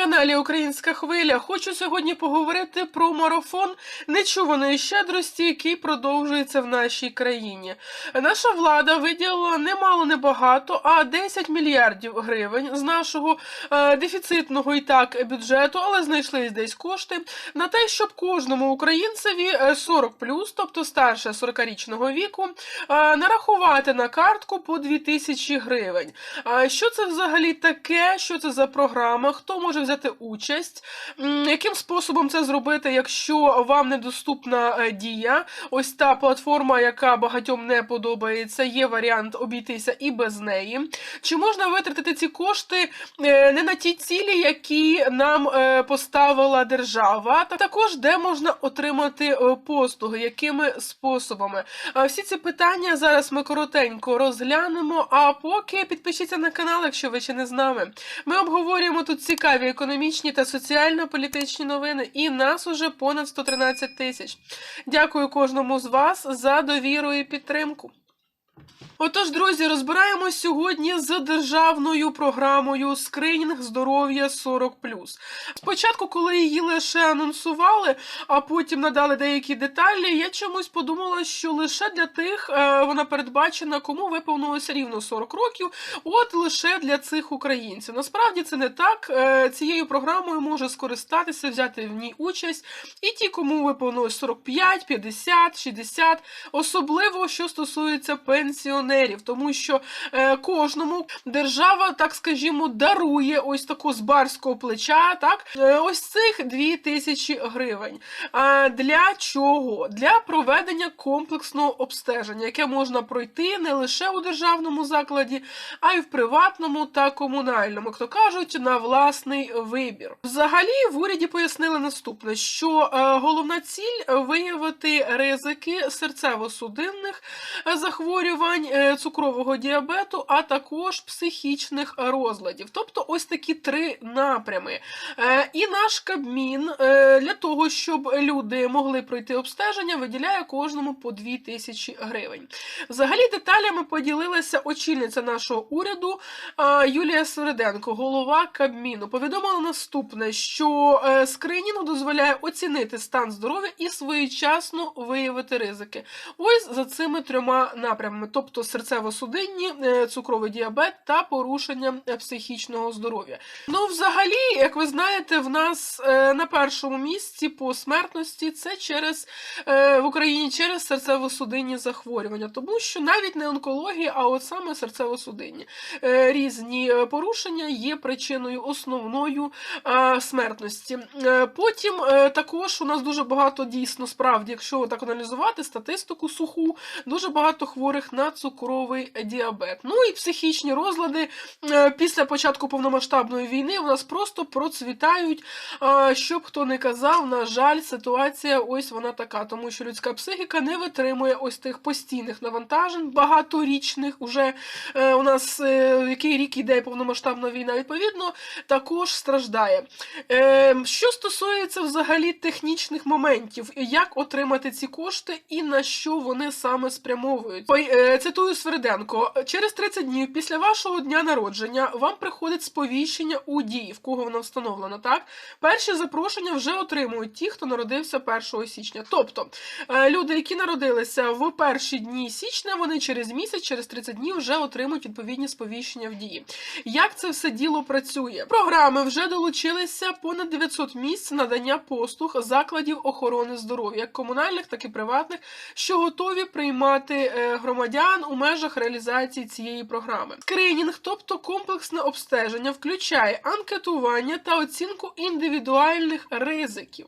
каналі Українська Хвиля. Хочу сьогодні поговорити про марафон нечуваної щедрості, який продовжується в нашій країні. Наша влада виділила немало небагато, а 10 мільярдів гривень з нашого е, дефіцитного і так бюджету, але знайшлись десь кошти на те, щоб кожному українцеві е, 40 тобто старше 40-річного віку, е, нарахувати на картку по 2000 гривень. А що це взагалі таке? Що це за програма? Хто може взяти участь? Яким способом це зробити, якщо вам недоступна е, дія? Ось та платформа, яка багатьом не подобається, є варіант обійтися і без неї. Чи можна витратити ці кошти е, не на ті цілі, які нам е, поставила держава? Та також де можна отримати послуги, якими способами? Всі ці питання зараз ми коротенько розглянемо. А поки підпишіться на канал, якщо ви ще не з нами. Ми обговорюємо тут цікаві економічні та соціально-політичні новини, і нас уже понад 113 тисяч. Дякую кожному з вас за довіру і підтримку. Отож, друзі, розбираємо сьогодні з державною програмою скринінг здоров'я 40 Спочатку, коли її лише анонсували, а потім надали деякі деталі, я чомусь подумала, що лише для тих е, вона передбачена, кому виповнилося рівно 40 років, от лише для цих українців. Насправді це не так. Е, цією програмою може скористатися, взяти в ній участь і ті, кому виповнилось 45, 50, 60, особливо що стосується пенсіонерів, тому що е, кожному держава, так скажімо, дарує ось таку з барського плеча, так е, ось цих 2000 гривень. А для чого? Для проведення комплексного обстеження, яке можна пройти не лише у державному закладі, а й в приватному та комунальному, як то кажуть, на власний вибір. Взагалі в уряді пояснили наступне: що е, головна ціль виявити ризики серцево-судинних е, захворювань, е, цукрового діабету, а також психічних розладів. Тобто, ось такі три напрями. Е, І наш Кабмін е, для того, щоб люди могли пройти обстеження, виділяє кожному по 2 тисячі гривень. Взагалі деталями поділилася очільниця нашого уряду Юлія Середенко, голова Кабміну. Повідомила наступне, що скринінг дозволяє оцінити стан здоров'я і своєчасно виявити ризики. Ось за цими трьома напрямами: тобто серцево-судинні, е, цукровий діабет та порушення е, психічного здоров'я. Ну, взагалі, як ви знаєте, в нас е, на першому місці по смертності це через в Україні через серцево-судинні захворювання, тому що навіть не онкологія, а от саме серцево-судинні різні порушення є причиною основною смертності. Потім також у нас дуже багато дійсно справді, якщо так аналізувати статистику суху, дуже багато хворих на цукровий діабет. Ну і психічні розлади е, після початку повномасштабної війни у нас просто процвітають. А, Щоб хто не казав, на жаль, ситуація ось вона така, тому що людська психіка не витримує ось тих постійних навантажень, багаторічних. Уже е, у нас е, який рік іде повномасштабна війна, відповідно, також страждає. Е, що стосується взагалі технічних моментів, як отримати ці кошти і на що вони саме спрямовують. Е, цитую Свериденко: через 30 днів після вашого дня народження вам приходить сповіщення у дії, в кого воно встановлено, так? Перші запрошення вже отримують ті, хто народився 1 січня. Тобто е, люди, які народилися в перші дні січня, вони через місяць, через 30 днів вже отримують відповідні сповіщення в дії. Як це все діло працює? Програми вже долучилися понад 900 місць надання послуг закладів охорони здоров'я, як комунальних, так і приватних, що готові приймати е, громадян у межах реалізації цієї програми. Скринінг, тобто комплексне обстеження, включає анкетування та оцінку індивідуальних ризиків,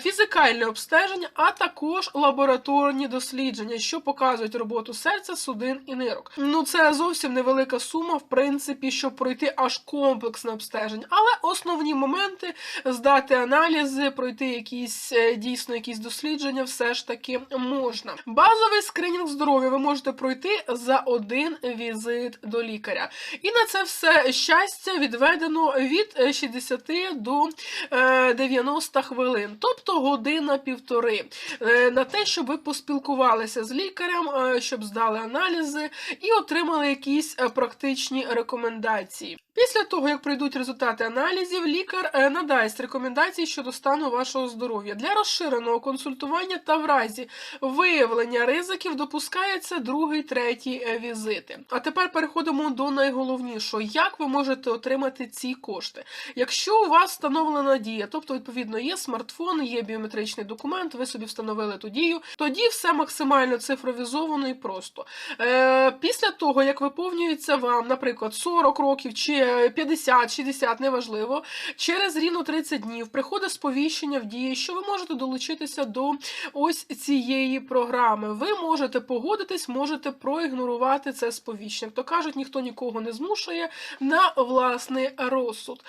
фізикальне обстеження, а також лабораторні дослідження, що показують роботу серця, судин і нирок. Ну це зовсім невелика сума, в принципі, щоб пройти аж комплексне обстеження, але основні моменти здати аналізи, пройти якісь е, дійсно якісь дослідження, все ж таки можна. Базовий скринінг здоров'я ви можете можете пройти за один візит до лікаря. І на це все щастя відведено від е, 60 до е, 90 хвилин, тобто година-півтори, е, на те, щоб ви поспілкувалися з лікарем, е, щоб здали аналізи і отримали якісь е, практичні рекомендації. Після того, як прийдуть результати аналізів, лікар е, надасть рекомендації щодо стану вашого здоров'я. Для розширеного консультування та в разі виявлення ризиків допускається другий, третій е, візити. А тепер переходимо до найголовнішого: як ви можете отримати ці кошти? Якщо у вас встановлена дія, тобто, відповідно, є смартфон, є біометричний документ, ви собі встановили ту дію, тоді все максимально цифровізовано і просто. Е, після того, як виповнюється вам, наприклад, 40 років чи 50, 60, неважливо, через рівно 30 днів приходить сповіщення в дії, що ви можете долучитися до ось цієї програми. Ви можете погодитись, можете проігнорувати це сповіщення. То кажуть, ніхто нікого не змушує на власний розсуд.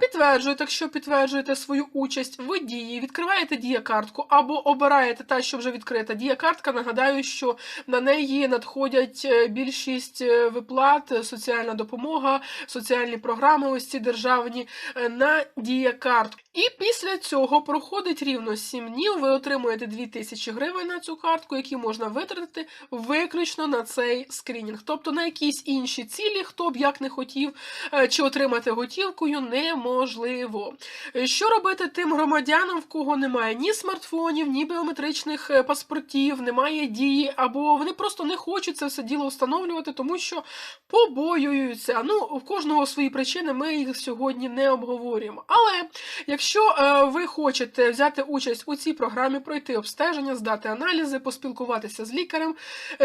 Підтверджуєте, якщо підтверджуєте свою участь в дії, відкриваєте дія-картку або обираєте та, що вже відкрита дія-картка. Нагадаю, що на неї надходять е, більшість е, виплат, соціальна допомога, соціальні програми, ось ці державні е, на дія-картку. І після цього проходить рівно 7 днів. Ви отримуєте 2000 гривень на цю картку, які можна витратити виключно на цей скринінг. Тобто на якісь інші цілі, хто б як не хотів, е, чи отримати готівкою, неможливо. Е, Що робити тим громадянам, в кого немає ні смартфонів, ні біометричних е, паспортів, немає дії, або вони просто не хочуть це все діло встановлювати, тому що побоюються. Ну, у кожного свої причини, ми їх сьогодні не обговорюємо. Але якщо ви хочете взяти участь у цій програмі, пройти обстеження, здати аналізи, поспілкуватися з лікарем,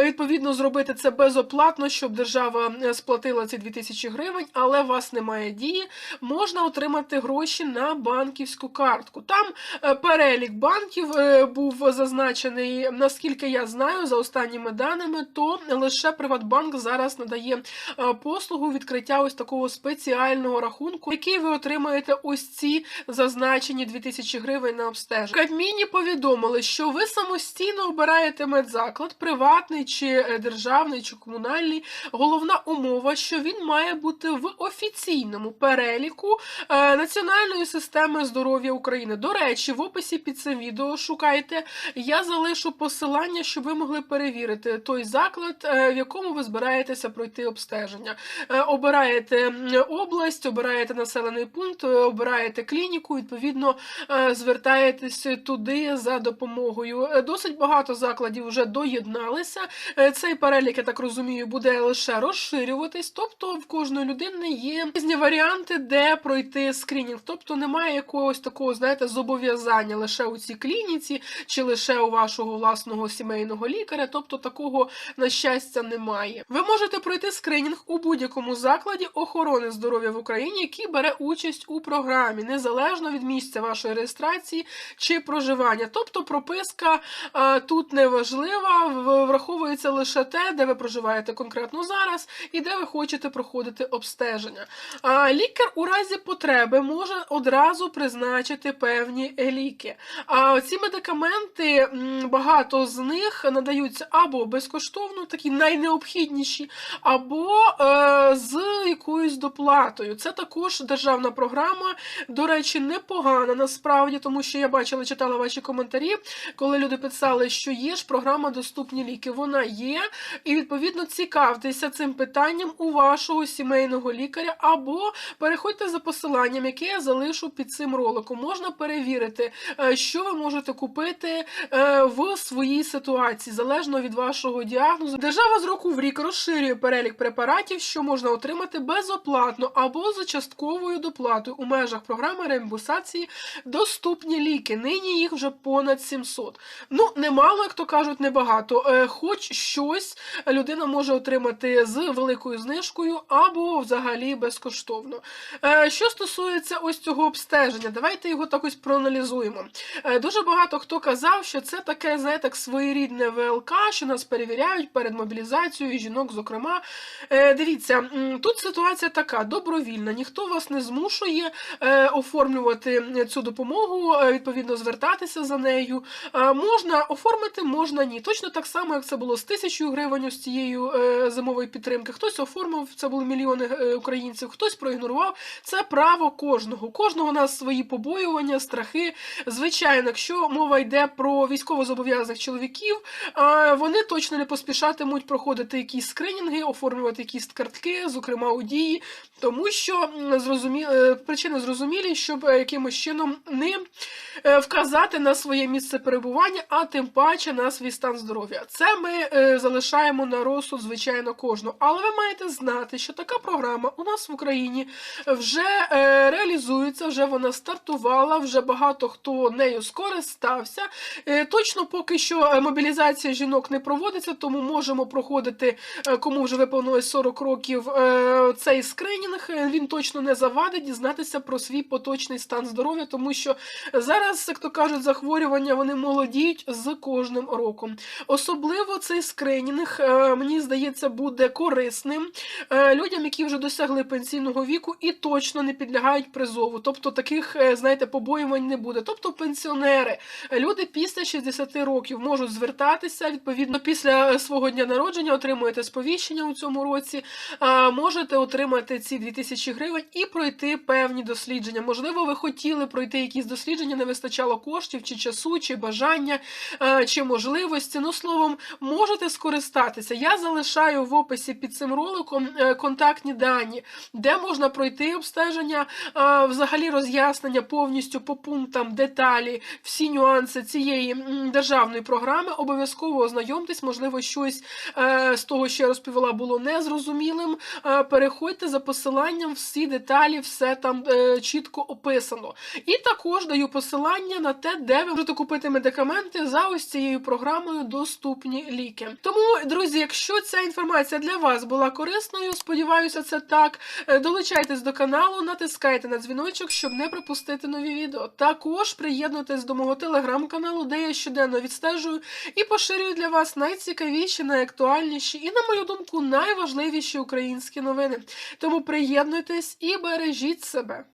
відповідно, зробити це безоплатно, щоб держава е, сплатила ці 2000 гривень, але у вас немає дії, можна отримати гроші на банківську картку. Там е, перелік банків е, був зазначений, наскільки я знаю, за останніми даними, то лише Приватбанк зараз надає е, послугу відкриття ось такого спеціального рахунку, який ви отримаєте ось ці зазначені 2000 гривень на обстеження. Кабміні повідомили, що ви самостійно обираєте медзаклад, приватний чи е, державний, чи комунальний. Головна умова, що він має бути в офіційному переліку е, Національної системи здоров'я України. До речі, в описі під цим відео шукайте. Я залишу посилання, щоб ви могли перевірити той заклад, е, в якому ви збираєтеся пройти обстеження. Обираєте область, обираєте населений пункт, обираєте клініку, відповідно звертаєтесь туди за допомогою. Досить багато закладів вже доєдналися. Е, Цей перелік, я так розумію, буде лише розширюватись, тобто в кожної людини є різні варіанти, де пройти скринінг. Тобто немає якогось такого, знаєте, зобов'язання лише у цій клініці чи лише у вашого власного сімейного лікаря. Тобто такого на щастя немає. Ви можете пройти скринінг у будь-якому закладі охорони здоров'я в Україні, який бере участь у програмі, незалежно від місця вашої реєстрації чи проживання. Тобто прописка е, тут не важлива, в- враховується лише те, де ви проживаєте конкретно зараз і де ви хочете проходити обстеження. А лікар у разі потреби може одразу призначити певні ліки. А ці медикаменти, багато з них надаються або безкоштовно, такі найнеобхідніші, або е, з якоюсь доплатою. Це також державна програма. До речі, непогана насправді, тому що я бачила, читала ваші коментарі, коли люди писали, що є ж програма Доступні ліки. Вона є, і відповідно цікавтеся цим питанням у вашого сімейного лікаря, або переходьте за посиланням, яке я залишу під цим роликом. Можна перевірити, е, що ви можете купити е, в своїй ситуації, залежно від вашого діагнозу. Держава з року в рік розширює перелік препаратів, що можна отримати безоплатно або за частковою доплатою у межах програми реімбурсації доступні ліки. Нині їх вже понад 700. Ну, немало, як то кажуть, небагато. Е, Щось людина може отримати з великою знижкою або взагалі безкоштовно. Е, Що стосується ось цього обстеження, давайте його так ось проаналізуємо. Е, Дуже багато хто казав, що це таке, знаєте, як своєрідне ВЛК, що нас перевіряють перед мобілізацією, жінок, зокрема. Е, Дивіться, тут ситуація така: добровільна, ніхто вас не змушує оформлювати цю допомогу, відповідно звертатися за нею. Можна оформити, можна ні. Точно так само, як це було з тисячою гривень ось цією е, зимової підтримки, хтось оформив, це були мільйони е, українців, хтось проігнорував. Це право кожного. Кожного у нас свої побоювання, страхи. Звичайно, якщо мова йде про військовозобов'язаних чоловіків, е, вони точно не поспішатимуть проходити якісь скринінги, оформлювати якісь картки, зокрема у дії, тому що зрозумі... причини зрозумілі, щоб якимось чином не вказати на своє місце перебування, а тим паче на свій стан здоров'я. Це ми е, залишаємо на розсуд, звичайно, кожного. Але ви маєте знати, що така програма у нас в Україні вже е, реалізується, вже вона стартувала, вже багато хто нею скористався. Е, точно поки що е, мобілізація жінок не проводиться, тому можемо проходити, е, кому вже виповнилось 40 років, е, цей скринінг. Він точно не завадить дізнатися про свій поточний стан здоров'я, тому що зараз, як то кажуть, захворювання вони молодіють з кожним роком. Особливо цей скринінг, е, мені здається, буде корисним е, людям, які вже досягли пенсійного віку і точно не підлягають призову. Тобто таких, е, знаєте, побоювань не буде. Тобто пенсіонери, люди після 60 років можуть звертатися відповідно після свого дня народження, отримуєте сповіщення у цьому році, можете отримати ці 2000 гривень і пройти певні дослідження. Можливо, ви хотіли пройти якісь дослідження, не вистачало коштів, чи часу, чи бажання, чи можливості. Ну, словом, можете скористатися. Я залишаю в описі під цим роликом е, контактні дані, де можна пройти обстеження, е, взагалі роз'яснення повністю по пунктам, деталі, всі нюанси цієї державної програми. Обов'язково ознайомтесь, можливо, щось е, з того, що я розповіла, було незрозумілим. Переходьте за посиланням, всі деталі, все там чітко описано. І також даю посилання на те, де ви можете купити медикаменти за ось цією програмою доступні ліки. Тому, друзі, якщо ця інформація для вас була корисною, сподіваюся, це так. е, Долучайтесь до каналу, натискайте на дзвіночок, щоб не пропустити нові відео. Також приєднуйтесь до мого телеграм-каналу, де я щоденно відстежую і поширюю для вас найцікавіші, найактуальніші і, на мою думку, найважливіші українські новини. Тому приєднуйтесь і бережіть себе.